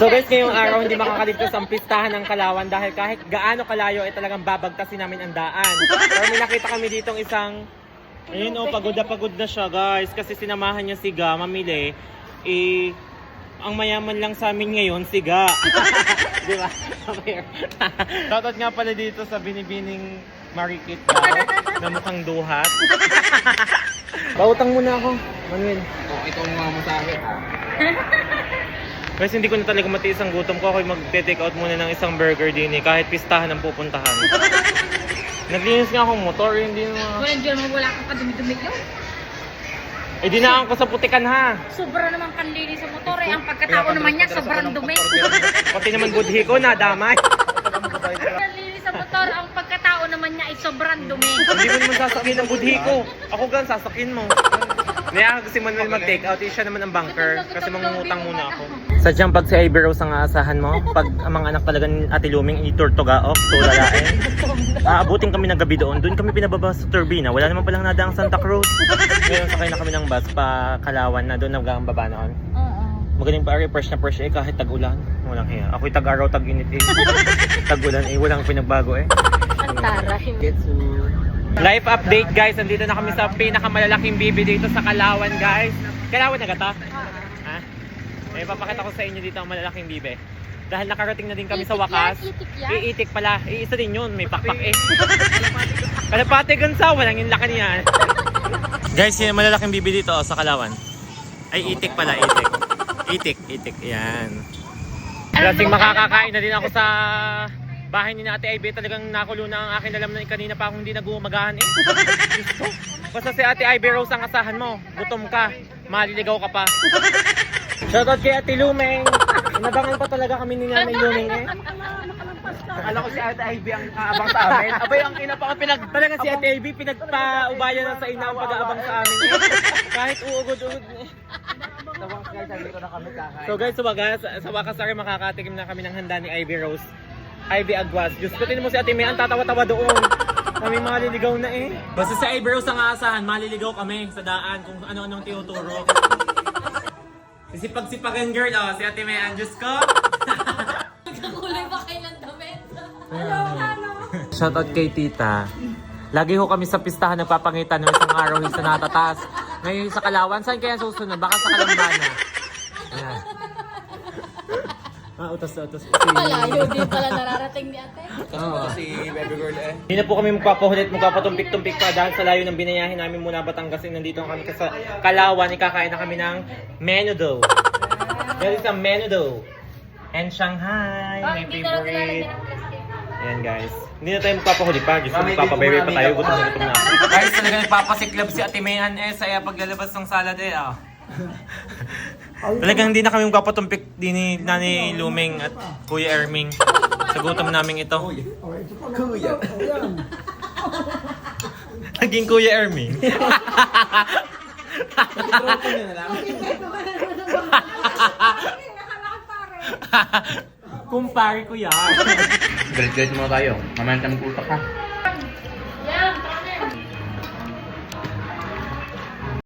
So guys, ngayong araw hindi makakaligtas ang pistahan ng Kalawan dahil kahit gaano kalayo ay talagang babagtasin namin ang daan. Pero may nakita kami ditong isang Ayun oh, pagod na pagod na siya guys kasi sinamahan niya si Ga mamili. Eh, ang mayaman lang sa amin ngayon, si Ga. Di ba? Shoutout nga pala dito sa binibining Marikit daw na mukhang duhat. Pautang muna ako, Manuel. Oh, ito ang mga masahe. Guys, hindi ko na talaga matiis ang gutom ko. Ako mag-take out muna ng isang burger din eh, kahit pistahan ang pupuntahan. Naglinis nga akong motor, eh, hindi na... Well, dyan mo wala kang kadumi-dumi yun. Eh, dinaan ko sa putikan ha. Sobra naman kandili sa motor eh. Ang pagkatao naman niya, sobrang dumi. Pati naman budhi ko, nadamay. Kandili sa motor, ang pagkatao naman niya ay sobrang dumi. hindi mo naman sasakin ang budhi ko. Ako gan, sasakin mo. Naya si Manuel mag-take out, eh, siya naman ang banker kasi mangungutang muna ako. Sadyang pag si Ivy Rose ang aasahan mo, pag ang mga anak talaga ni Ate Luming iturtugaok, tulalain, aabutin kami ng gabi doon. Doon kami pinababa sa turbina. Wala naman palang nadaang Santa Cruz. Ngayon sakay na kami ng bus pa Kalawan na doon nagbaba noon. Oo. Magaling pa rin, fresh na fresh eh, kahit tag-ulan. Walang hiya. Ako'y tag-araw, tag-init eh. tag-ulan eh, walang pinagbago eh. Ang taray. Life update guys, nandito na kami sa pinakamalalaking bibi dito sa Kalawan guys. Kalawan na gata? Ha? Eh, papakita ko sa inyo dito ang malalaking bibi. Dahil nakarating na din kami sa wakas. yan. Iitik pala. Iisa din yun. May pakpak eh. Kalapate gansa. Walang yung laki niyan. Guys, yung malalaking bibi dito oh, sa Kalawan. Ay, itik pala. Itik. Itik. Itik. Yan. Lasing makakakain na din ako sa bahay ni Ate Ivy. Talagang nakulo na ang akin alam na kanina pa akong hindi nagumagahan eh. Ko. Basta si Ate Ivy Rose ang asahan mo. Gutom ka. Maliligaw ka pa. Shoutout kay Ate Lumeng. Nabangan pa talaga kami ni Nanay Lumeng eh. Akala ko si Ate Ivy ang aabang sa amin. Abay, ang ina pa ka pinag... Talaga si Ate Ivy pinagpa-ubaya na sa ina ang pag-aabang sa amin eh. Kahit uugod-ugod eh. Tawang guys, dito na kami kakain. So guys, sa wagas, sa wakas na rin makakatikim na kami ng handa ni Ivy Rose. Ivy Aguas. Diyos ko, tinan mo si Ate May, ang tatawa-tawa doon. Kami maliligaw na eh. Basta sa Ivy Rose ang aasahan, maliligaw kami sa daan kung ano-anong tinuturo. Sisipag-sipagan girl, oh, si Ate May, ang Diyos ko. Kulay ba kayo ng damit? Shoutout kay tita. Lagi ho kami sa pistahan nagpapangitan ng isang araw sa natataas. Ngayon sa Kalawan, saan kaya susunod? Baka sa Kalambana. Ah, utos na utos. Malayo din pala nararating ni ate. Oo. Si baby girl eh. Hindi na po kami magpapahulit, magpapatumpik-tumpik pa dahil sa layo ng binayahin namin muna Batangas. eh, Nandito kami sa Kalawan, ikakain na kami ng menudo. There is a menudo. And Shanghai, my favorite. Ayan guys. Hindi na tayo magpapahuli pa. Mami, magpapababy dito pa tayo. Gutom na gutom na. Guys, talaga nagpapasiklab si Ate Mayan eh. Saya paglalabas ng salad eh. Ah. Talagang hindi na kami magpapatumpik din ni Nani Luming at Kuya Erming. Sa gutom namin ito. Kuya. Naging Kuya Erming. Kumpare ko yan. Galit-galit muna tayo. Mamaya tayo mag-utak ha.